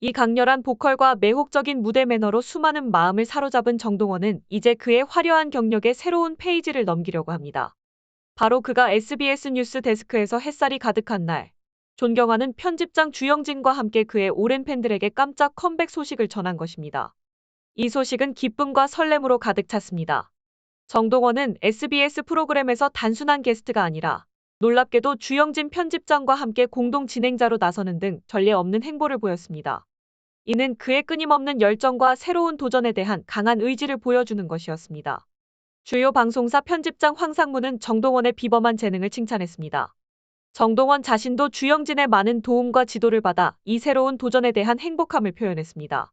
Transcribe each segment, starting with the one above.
이 강렬한 보컬과 매혹적인 무대 매너로 수많은 마음을 사로잡은 정동원은 이제 그의 화려한 경력에 새로운 페이지를 넘기려고 합니다. 바로 그가 SBS 뉴스 데스크에서 햇살이 가득한 날, 존경하는 편집장 주영진과 함께 그의 오랜 팬들에게 깜짝 컴백 소식을 전한 것입니다. 이 소식은 기쁨과 설렘으로 가득 찼습니다. 정동원은 SBS 프로그램에서 단순한 게스트가 아니라 놀랍게도 주영진 편집장과 함께 공동 진행자로 나서는 등 전례 없는 행보를 보였습니다. 이는 그의 끊임없는 열정과 새로운 도전에 대한 강한 의지를 보여주는 것이었습니다. 주요 방송사 편집장 황상무는 정동원의 비범한 재능을 칭찬했습니다. 정동원 자신도 주영진의 많은 도움과 지도를 받아 이 새로운 도전에 대한 행복함을 표현했습니다.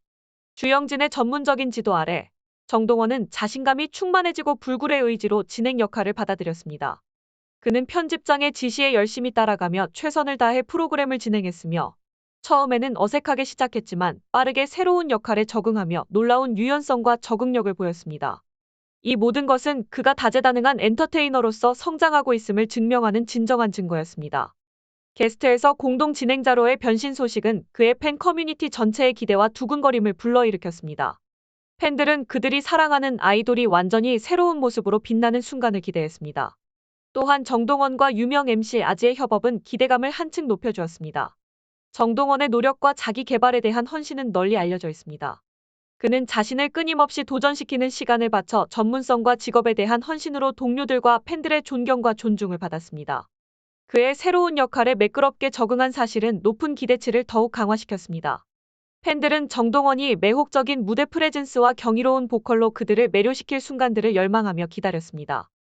주영진의 전문적인 지도 아래 정동원은 자신감이 충만해지고 불굴의 의지로 진행 역할을 받아들였습니다. 그는 편집장의 지시에 열심히 따라가며 최선을 다해 프로그램을 진행했으며 처음에는 어색하게 시작했지만 빠르게 새로운 역할에 적응하며 놀라운 유연성과 적응력을 보였습니다. 이 모든 것은 그가 다재다능한 엔터테이너로서 성장하고 있음을 증명하는 진정한 증거였습니다. 게스트에서 공동 진행자로의 변신 소식은 그의 팬 커뮤니티 전체의 기대와 두근거림을 불러일으켰습니다. 팬들은 그들이 사랑하는 아이돌이 완전히 새로운 모습으로 빛나는 순간을 기대했습니다. 또한 정동원과 유명 MC 아지의 협업은 기대감을 한층 높여주었습니다. 정동원의 노력과 자기 개발에 대한 헌신은 널리 알려져 있습니다. 그는 자신을 끊임없이 도전시키는 시간을 바쳐 전문성과 직업에 대한 헌신으로 동료들과 팬들의 존경과 존중을 받았습니다. 그의 새로운 역할에 매끄럽게 적응한 사실은 높은 기대치를 더욱 강화시켰습니다. 팬들은 정동원이 매혹적인 무대 프레젠스와 경이로운 보컬로 그들을 매료시킬 순간들을 열망하며 기다렸습니다.